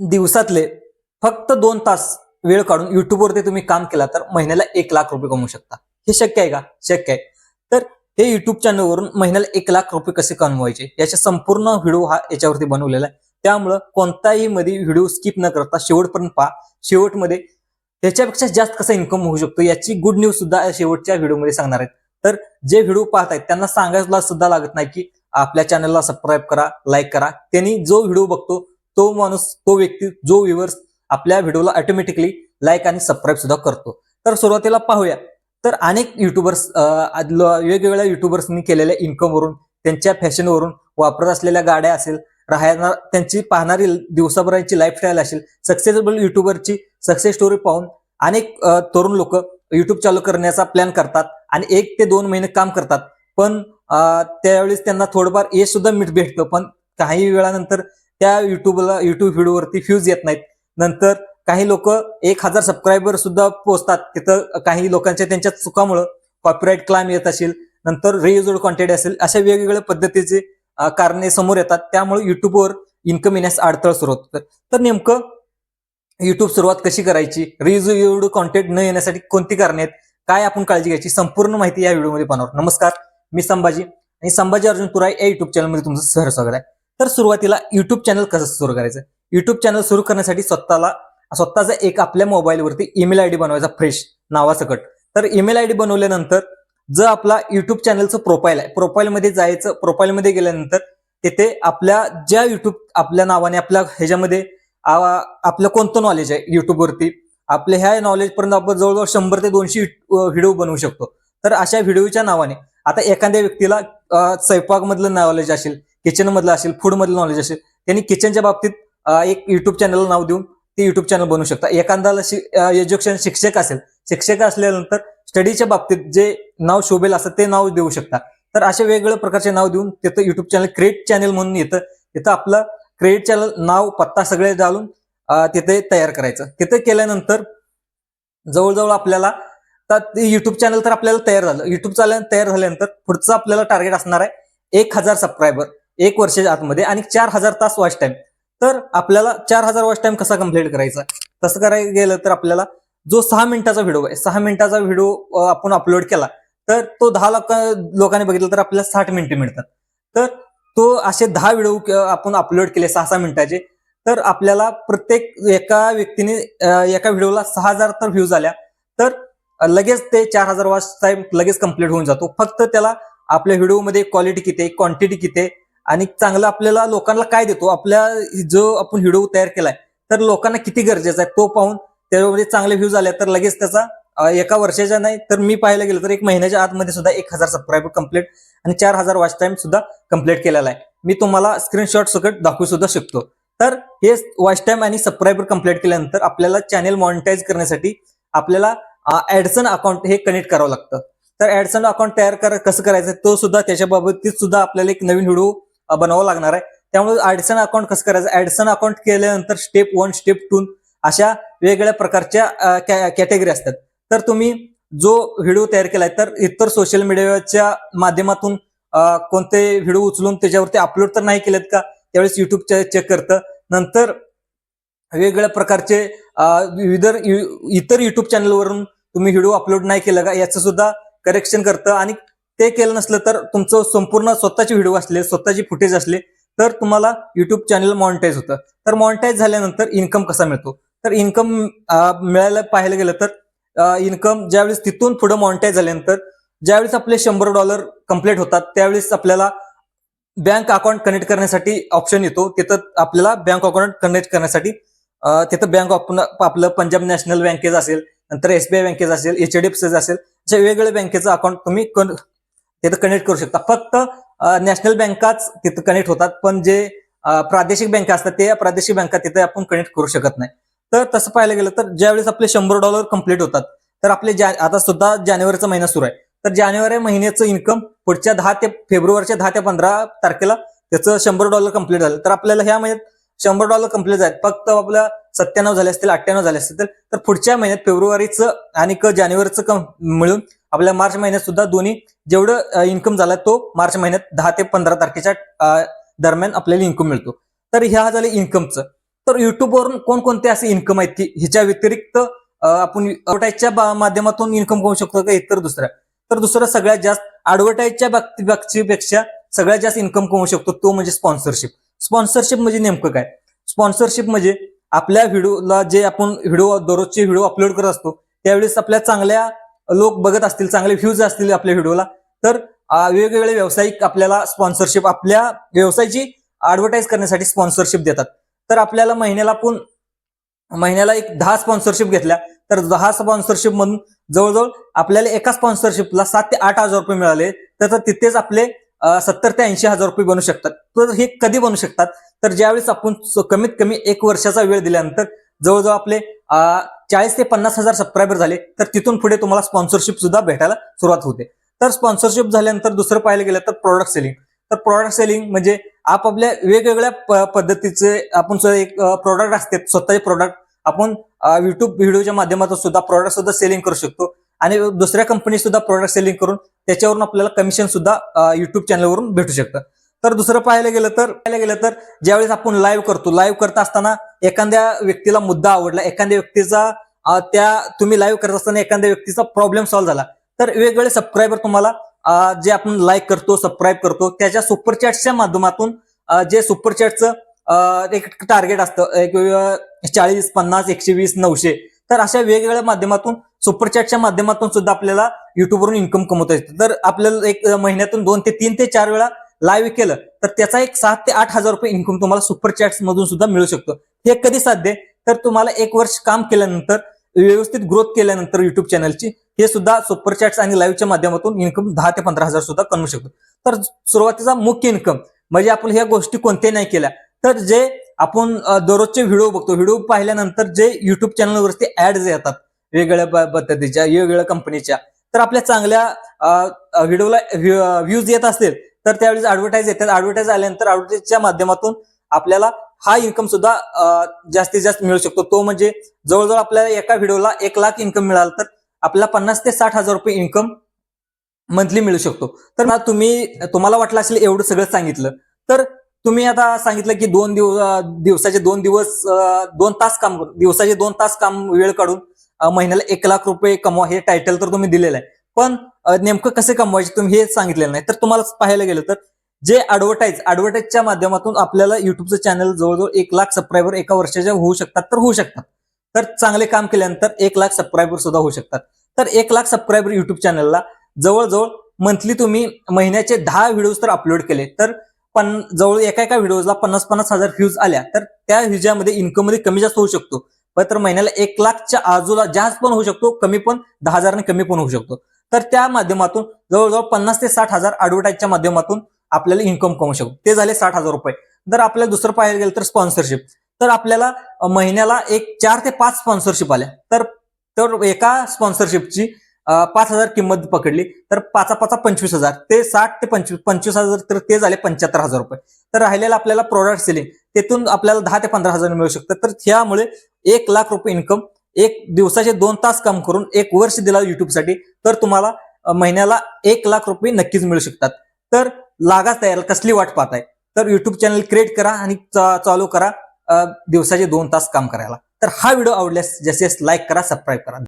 दिवसातले फक्त दोन तास वेळ काढून युट्यूबवरती तुम्ही काम केला तर महिन्याला एक लाख रुपये कमवू शकता. हे शक्य आहे का? शक्य आहे. तर हे युट्यूब चॅनलवरून महिन्याला एक लाख रुपये कसे कमवायचे? याचा संपूर्ण व्हिडिओ हा याच्यावरती बनवलेला आहे. त्यामुळं कोणताही मध्ये व्हिडिओ स्किप न करता शेवटपर्यंत पहा. शेवटमध्ये याच्यापेक्षा जास्त कसा इन्कम होऊ शकतो याची गुड न्यूज सुद्धा शेवटच्या व्हिडिओमध्ये सांगणार आहेत. तर जे व्हिडिओ पाहत आहेत त्यांना सांगायला सुद्धा लागत नाही की आपल्या चॅनलला सबस्क्राईब करा लाईक करा. त्यांनी जो व्हिडिओ बघतो तो माणूस तो व्यक्ती जो व्ह्युअर्स आपल्या व्हिडिओला ऑटोमॅटिकली लाईक आणि सबस्क्राईब सुद्धा करतो. तर सुरुवातीला पाहूया. तर अनेक युट्यूबर्स वेगवेगळ्या युट्यूबर्सनी केलेल्या इन्कमवरून त्यांच्या फॅशनवरून वापरत असलेल्या गाड्या असेल राहणार त्यांची पाहणारी दिवसाभराची लाईफस्टाईल असेल सक्सेसफुल युट्यूबरची सक्सेस स्टोरी पाहून अनेक तरुण लोक युट्यूब चालू करण्याचा प्लॅन करतात आणि एक ते दोन महिने काम करतात. पण त्यावेळेस त्यांना थोडंफार यश सुद्धा मिठ भेटतं. पण काही वेळानंतर त्या युट्यूबला युट्यूब व्हिडिओवरती फ्यूज येत नाहीत. नंतर काही लोक एक हजार सबस्क्रायबर सुद्धा पोहोचतात तिथं काही लोकांच्या त्यांच्या चुकामुळं कॉपीराईट क्लाम येत असेल नंतर रियुजड कॉन्टेंट असेल अशा वेगवेगळ्या पद्धतीचे कारणे समोर येतात. त्यामुळे युट्यूबवर इन्कम येण्यास अडथळा सुरू होतो. तर नेमकं युट्यूब सुरुवात कशी करायची? रियुजड कॉन्टेंट न येण्यासाठी कोणती कारणे आहेत? काय आपण काळजी घ्यायची? संपूर्ण माहिती या व्हिडिओमध्ये पाहणार नमस्कार मी संभाजी आणि संभाजी अर्जुन तुराय या युट्यूब चॅनलमध्ये तुमचं सहर स्वागत आहे. तर सुरुवातीला युट्यूब चॅनल कसं सुरू करायचं? युट्यूब चॅनल सुरू करण्यासाठी स्वतःला स्वतःचा एक आपल्या मोबाईलवरती ईमेल आय डी बनवायचा फ्रेश नावासकट. तर ईमेल आय डी बनवल्यानंतर जर आपला युट्यूब चॅनलचं प्रोफाईल आहे प्रोफाईलमध्ये जायचं प्रोफाईलमध्ये गेल्यानंतर तिथे आपल्या ज्या युट्यूब आपल्या नावाने आपल्या ह्याच्यामध्ये आपलं कोणतं नॉलेज आहे युट्यूबवरती आपल्या ह्या नॉलेजपर्यंत आपण जवळजवळ शंभर ते दोनशे व्हिडिओ बनवू शकतो. तर अशा व्हिडिओच्या नावाने आता एखाद्या व्यक्तीला स्वयंपाकमधलं नॉलेज असेल किचन मधलं असेल फूड मधलं नॉलेज असेल त्यांनी किचनच्या बाबतीत एक युट्यूब चॅनल नाव देऊन ते युट्यूब चॅनल बनवू शकता. एखाद्याला एज्युकेशन शिक्षक असेल शिक्षक असल्यानंतर स्टडीच्या बाबतीत जे नाव शोभेल असं ते नाव देऊ शकता. तर अशा वेगवेगळ्या प्रकारचे नाव देऊन तिथं युट्यूब चॅनल क्रिएट चॅनल म्हणून येतं. तिथं आपलं क्रिएट चॅनल नाव पत्ता सगळे घालून तिथे तयार करायचं. तिथे केल्यानंतर जवळजवळ आपल्याला तर युट्यूब चॅनल तर आपल्याला तयार झालं. युट्यूब चॅनल तयार झाल्यानंतर पुढचं आपल्याला टार्गेट असणार आहे एक हजार सबस्क्रायबर एक वर्षाच्या आतमध्ये आणि चार हजार तास वॉच टाइम तर आपल्याला चार हजार वॉच टाइम कसा कंप्लीट करायचा? तसं करायला गेलं तर आपल्याला जो सहा मिनिटाचा व्हिडिओ आहे सहा मिनिटाचा व्हिडिओ आपण अपलोड केला तर तो दहा लाख लोकांनी बघितला तर आपल्याला साठ मिनिटं मिळतात. तर तो असे दहा व्हिडिओ आपण अपलोड केले सहा सहा मिनिटाचे तर आपल्याला प्रत्येक एका व्यक्तीने एका व्हिडिओला सहा हजार तर व्ह्यूज आल्या तर लगेच ते चार हजार वॉच टाइम लगेच कंप्लीट होऊन जातो. फक्त त्याला आपल्या व्हिडिओमध्ये क्वालिटी किती क्वांटिटी किती आणि चांगलं आपल्याला लोकांना काय देतो? आपल्या जो आपण व्हिडिओ तयार केलाय तर लोकांना किती गरजेचा आहे? तो पाहून त्याच्यामध्ये चांगले व्ह्यूज आले तर लगेच त्याचा एका वर्षाच्या नाही तर मी पाहायला गेलं तर एक महिन्याच्या आतमध्ये सुद्धा एक हजार सबस्क्रायबर कंप्लीट आणि चार हजार वॉच टाइम सुद्धा कंप्लीट केलेला आहे. मी तुम्हाला स्क्रीनशॉट सकट दाखवू सुद्धा शकतो. तर हे वॉच टाइम आणि सबस्क्रायबर कंप्लीट केल्यानंतर आपल्याला चॅनेल मॉनिटाईज करण्यासाठी आपल्याला ऍडसन अकाउंट हे कनेक्ट करावं लागतं. तर ऍडसन अकाउंट तयार कर कसं करायचं? तो सुद्धा त्याच्याबाबतीत सुद्धा आपल्याला एक नवीन व्हिडिओ बनवावं लागणार आहे. त्यामुळे ऍडसन अकाउंट कसं करायचं? ऍडसन अकाउंट केल्यानंतर स्टेप वन स्टेप टू अशा वेगवेगळ्या प्रकारच्या कॅटेगरी असतात. तर तुम्ही जो व्हिडिओ तयार केलाय तर इतर सोशल मीडियाच्या माध्यमातून कोणते व्हिडिओ उचलून त्याच्यावरती अपलोड तर नाही केलेत का? त्यावेळेस युट्यूब चेक करतं. नंतर वेगवेगळ्या प्रकारचे अ, विविध यु- इतर युट्यूब चॅनलवरून तुम्ही व्हिडिओ अपलोड नाही केलं का? याचं सुद्धा करेक्शन करतं. आणि ते केलं नसलं तर तुमचं संपूर्ण स्वतःचे व्हिडिओ असले स्वतःचे फुटेज असले तर तुम्हाला युट्यूब चॅनल मॉनिटाईज होतं. तर मॉनिटाईज झाल्यानंतर इन्कम कसा मिळतो? तर इन्कम मिळायला पाहायला गेलं तर इन्कम ज्यावेळेस तिथून पुढे मॉनिटाईज झाल्यानंतर ज्यावेळेस आपले शंभर डॉलर कंप्लीट होतात त्यावेळेस आपल्याला बँक अकाउंट कनेक्ट करण्यासाठी ऑप्शन येतो. तिथं आपल्याला बँक अकाउंट कनेक्ट करण्यासाठी तिथं बँक आपलं पंजाब नॅशनल बँकेचं असेल नंतर एसबीआय बँकेचं असेल एचडीएफसी असेल अशा वेगवेगळ्या बँकेचं अकाउंट तुम्ही तिथं कनेक्ट करू शकता. फक्त नॅशनल बँकाच तिथं कनेक्ट होतात पण जे प्रादेशिक बँका असतात ते प्रादेशिक बँका तिथे आपण कनेक्ट करू शकत नाही. तर तसं पाहायला गेलं तर ज्यावेळेस आपले शंभर डॉलर कंप्लीट होतात तर आपले जा- आता सुद्धा जानेवारीचा महिना सुरू आहे. तर जानेवारी महिन्याचं इन्कम पुढच्या दहा ते फेब्रुवारीच्या दहा ते पंधरा तारखेला त्याचं शंभर डॉलर कंप्लीट झालं. तर आपल्याला ह्या महिन्यात शंभर डॉलर कंप्लीट आहेत फक्त आपल्या सत्त्याण्णव झाले असतील अठ्ठ्याण्णव झाले असतील तर पुढच्या महिन्यात फेब्रुवारीचं आणि क जानेवारीचं मिळून आपल्या मार्च महिन्यात सुद्धा दोन्ही जेवढं इन्कम झाला तो मार्च महिन्यात दहा ते पंधरा तारखेच्या दरम्यान आपल्याला इन्कम मिळतो. तर ह्या झाले इन्कमचं तर युट्यूबवरून कोणकोणते असे इन्कम आहेत की ह्याच्या व्यतिरिक्त आपण ॲडव्हर्टाईजच्या माध्यमातून इन्कम करू शकतो का इतर दुसऱ्या तर दुसरं सगळ्यात जास्त ऍडव्हर्टाईजच्या बाबतीपेक्षा सगळ्यात जास्त इन्कम कमवू शकतो तो म्हणजे स्पॉन्सरशिप स्पॉन्सरशिप म्हणजे नेमकं काय? स्पॉन्सरशिप म्हणजे आपल्या व्हिडिओला जे आपण व्हिडिओ दररोजचे व्हिडिओ अपलोड करत असतो त्यावेळेस आपल्या चांगल्या लोक बघत असतील चांगले व्ह्यूज असतील आपल्या व्हिडिओला तर वेगवेगळे व्यावसायिक आपल्याला स्पॉन्सरशिप आपल्या व्यवसायाची ऍडव्हर्टाईज करण्यासाठी स्पॉन्सरशिप देतात. तर आपल्याला महिन्याला पण महिन्याला एक दहा स्पॉन्सरशिप घेतल्या तर दहा स्पॉन्सरशिप मधून जवळजवळ आपल्याला एका स्पॉन्सरशिपला सात ते आठ हजार रुपये मिळाले तर तर तिथेच आपले सत्तर ते ऐंशी हजार रुपये बनू शकतात. तर हे कधी बनू शकतात? तर ज्यावेळेस आपण कमीत कमी एक वर्षाचा वेळ दिल्यानंतर जवळजवळ आपले चाळीस ते पन्नास हजार सबस्क्रायबर झाले तर तिथून पुढे तुम्हाला स्पॉन्सरशिप सुद्धा भेटायला सुरुवात होते. तर स्पॉन्सरशिप झाल्यानंतर दुसरं पाहायला गेलं तर प्रॉडक्ट सेलिंग तर प्रॉडक्ट सेलिंग म्हणजे आपापल्या वेगवेगळ्या पद्धतीचे आपण एक प्रॉडक्ट असते स्वतःचे प्रॉडक्ट आपण युट्यूब व्हिडिओच्या माध्यमातून सुद्धा प्रोडक्ट सुद्धा सेलिंग करू शकतो. आणि दुसऱ्या कंपनी सुद्धा प्रोडक्ट सेलिंग करून त्याच्यावरून आपल्याला कमिशन सुद्धा युट्यूब चॅनलवरून भेटू शकतं. तर दुसरं पाहायला गेलं तर पाहायला गेलं तर ज्यावेळेस आपण लाईव्ह करतो लाईव्ह करत असताना एखाद्या व्यक्तीला मुद्दा आवडला एखाद्या व्यक्तीचा त्या तुम्ही लाईव्ह करत असताना एखाद्या व्यक्तीचा प्रॉब्लेम सॉल्व्ह झाला. तर वेगवेगळे सबस्क्रायबर तुम्हाला जे आपण लाईक करतो सबस्क्राईब करतो त्याच्या सुपरचॅटच्या माध्यमातून जे सुपरचॅटचं एक टार्गेट असतं एक चाळीस पन्नास एकशे वीस नऊशे. तर अशा वेगवेगळ्या माध्यमातून सुपरचॅटच्या माध्यमातून सुद्धा आपल्याला युट्यूबवरून इन्कम कमवता येते. तर आपल्याला एक महिन्यातून दोन ते तीन ते चार वेळा लाईव्ह केलं तर त्याचा एक सात ते आठ हजार रुपये इन्कम तुम्हाला सुपर चॅट्स मधून सुद्धा मिळू शकतो. हे कधी साध्य तर तुम्हाला एक वर्ष काम केल्यानंतर व्यवस्थित ग्रोथ केल्यानंतर युट्यूब चॅनलची हे सुद्धा सुपर चॅट्स आणि लाईव्हच्या माध्यमातून इन्कम दहा ते पंधरा हजार सुद्धा कमवू शकतो. तर सुरुवातीचा मुख्य इन्कम म्हणजे आपण ह्या गोष्टी कोणत्याही नाही केल्या. तर जे आपण दररोजचे व्हिडिओ बघतो व्हिडिओ पाहिल्यानंतर जे युट्यूब चॅनलवरती ऍड्स येतात वेगवेगळ्या पद्धतीच्या वेगवेगळ्या कंपनीच्या तर आपल्या चांगल्या व्हिडिओला व्ह्यूज येत असतील तर त्यावेळेस ऍडव्हर्टाईज येतात. ऍडव्हर्टाईज आल्यानंतर ऍडव्हर्टाईजच्या माध्यमातून आपल्याला हा इन्कम सुद्धा जास्तीत जास्त मिळू शकतो. तो म्हणजे जवळजवळ आपल्याला एका व्हिडिओला एक लाख इन्कम मिळाला तर आपल्याला पन्नास ते साठ हजार रुपये इन्कम मंथली मिळू शकतो. तर तुम्ही तुम्हाला वाटलं असेल एवढं सगळं सांगितलं. तर तुम्ही आता सांगितलं की दोन दिवस दिवसाचे दोन दिवस दोन तास काम दिवसाचे दोन तास काम वेळ काढून महिन्याला एक लाख रुपये कमवा हे टायटल तर तुम्ही दिलेलं आहे. पण नेमकं कसे कमवायचे तुम्ही हे सांगितलेलं नाही. तर तुम्हाला पाहायला गेलं तर जे ऍडव्हर्टाईज ऍडव्हर्टाईजच्या माध्यमातून आपल्याला युट्यूबचं चॅनल जवळजवळ एक लाख सबस्क्रायबर एका वर्षाच्या होऊ शकतात तर होऊ शकतात. तर चांगले काम केल्यानंतर एक लाख सबस्क्रायबर सुद्धा होऊ शकतात. तर एक लाख सबस्क्रायबर युट्यूब चॅनलला जवळजवळ मंथली तुम्ही महिन्याचे दहा व्हिडिओज तर अपलोड केले. तर पण जवळ एका एका व्हिडिओला पन्नास पन्नास हजार व्ह्यूज आल्या. तर त्या ह्युजामध्ये इन्कममध्ये कमी जास्त होऊ शकतो. तर महिन्याला एक लाखच्या आजूला जास्त पण होऊ शकतो कमी पण दहा हजारांनी कमी पण होऊ शकतो. तर त्या माध्यमातून जवळजवळ पन्नास ते साठ हजार ऍडव्हर्टाईजच्या माध्यमातून आपल्याला इन्कम कमवू शकतो. ते झाले साठ हजार रुपये. जर आपल्याला दुसरं पाहायला गेलं तर स्पॉन्सरशिप तर आपल्याला महिन्याला एक चार ते पाच स्पॉन्सरशिप आल्या. तर तर एका स्पॉन्सरशिपची पाच हजार किंमत पकडली. तर पाचा पाचा पंचवीस हजार. ते साठ ते पंचवीस पंचवीस हजार तर ते झाले पंच्याहत्तर हजार रुपये. तर राहिलेलं आपल्याला प्रोडक्ट सेलिंग तेथून आपल्याला दहा ते पंधरा हजार मिळू शकतं. तर ह्यामुळे एक लाख रुपये इन्कम एक दिवसाचे दोन तास काम करून एक वर्ष दिला युट्यूबसाठी तर तुम्हाला महिन्याला एक लाख रुपये नक्कीच मिळू शकतात. तर लागाच तयार कसली वाट पाहताय? तर युट्यूब चॅनल क्रिएट करा आणि चालू करा दिवसाचे दोन तास काम करायला. तर हा व्हिडिओ आवडल्यास जास्तीत जास्त लाईक करा सबस्क्राईब करा.